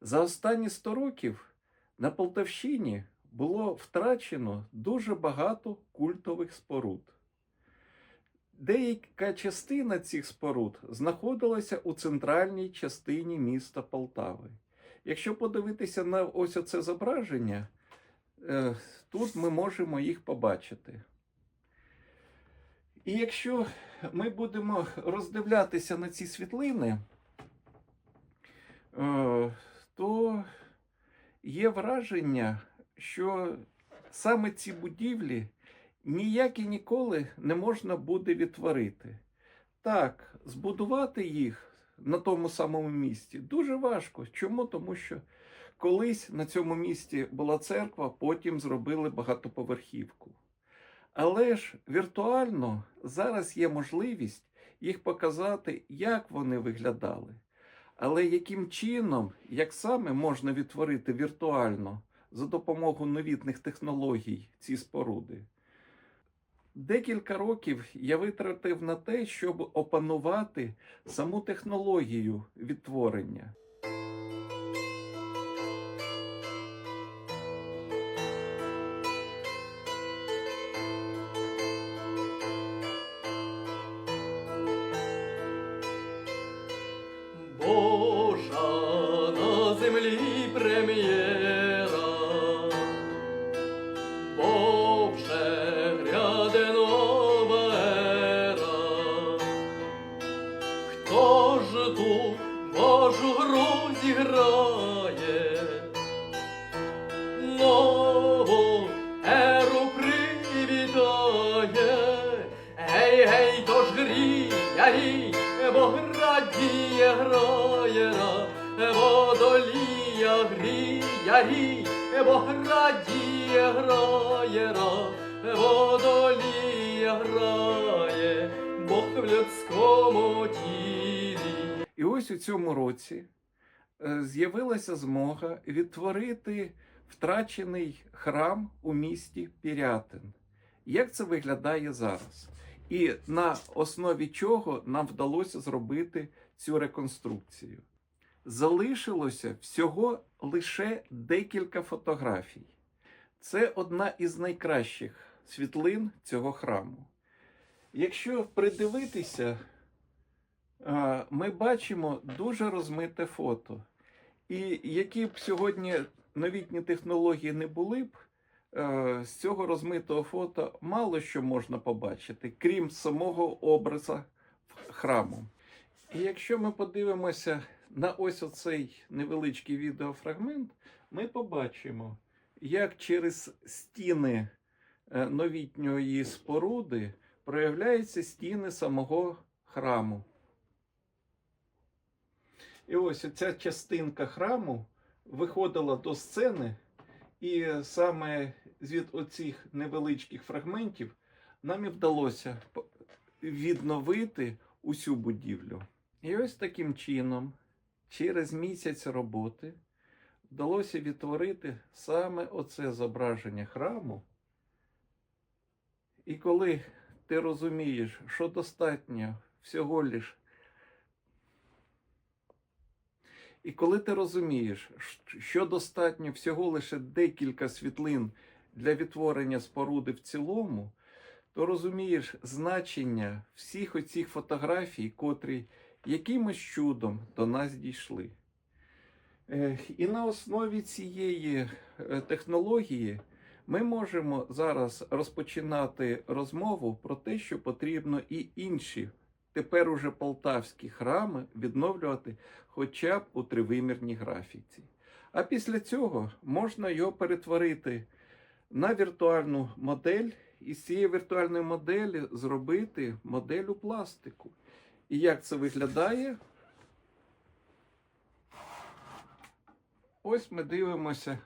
За останні 100 років на Полтавщині було втрачено дуже багато культових споруд. Деяка частина цих споруд знаходилася у центральній частині міста Полтави. Якщо подивитися на ось оце зображення, е, тут ми можемо їх побачити. І якщо ми будемо роздивлятися на ці світлини, е, то є враження, що саме ці будівлі ніяк і ніколи не можна буде відтворити. Так, збудувати їх на тому самому місці дуже важко. Чому? Тому що колись на цьому місці була церква, потім зробили багатоповерхівку. Але ж віртуально зараз є можливість їх показати, як вони виглядали. Але яким чином, як саме можна відтворити віртуально за допомогою новітних технологій ці споруди? Декілька років я витратив на те, щоб опанувати саму технологію відтворення. Хто ж ту Божу гру зіграє? Нову еру привітає. Гей, гей, то ж гріяй, бо градіє граєра, водолія гріяй, бо градіє граєра, водолія грає, Бог в людському тілі. Ось у цьому році е, з'явилася змога відтворити втрачений храм у місті Пірятин. Як це виглядає зараз? І на основі чого нам вдалося зробити цю реконструкцію? Залишилося всього лише декілька фотографій. Це одна із найкращих світлин цього храму. Якщо придивитися, ми бачимо дуже розмите фото. І які б сьогодні новітні технології не були б, е, з цього розмитого фото мало що можна побачити, крім самого образа храму. І якщо ми подивимося на ось оцей невеличкий відеофрагмент, ми побачимо, як через стіни е, новітньої споруди проявляються стіни самого храму. І ось ця частинка храму виходила до сцени, і саме від оцих невеличких фрагментів нам і вдалося відновити усю будівлю. І ось таким чином, через місяць роботи, вдалося відтворити саме оце зображення храму. І коли ти розумієш, що достатньо всього лиш І коли ти розумієш, що достатньо всього лише декілька світлин для відтворення споруди в цілому, то розумієш значення всіх оцих фотографій, котрі якимось чудом до нас дійшли. І на основі цієї е, технології ми можемо зараз розпочинати розмову про те, що потрібно і інші, тепер уже полтавські храми відновлювати хоча б у тривимірній графіці. А після цього можна його перетворити на віртуальну модель і з цієї віртуальної моделі зробити модель у пластику. І як це виглядає? Ось ми дивимося.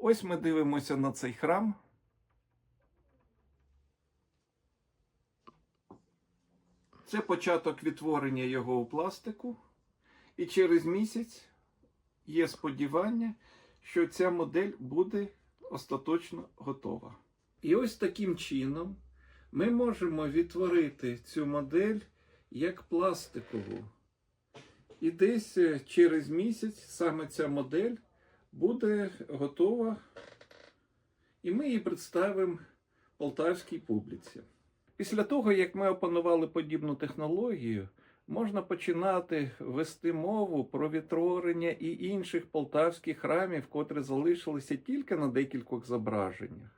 Ось ми дивимося на цей храм. Це початок відтворення його у пластику. І через місяць є сподівання, що ця модель буде остаточно готова. І ось таким чином ми можемо відтворити цю модель як пластикову. І десь е, через місяць саме ця модель буде готова, і ми її представимо полтавській публіці. Після того, як ми опанували подібну технологію, можна починати вести мову про відтворення і інших полтавських храмів, котрі залишилися тільки на декількох зображеннях.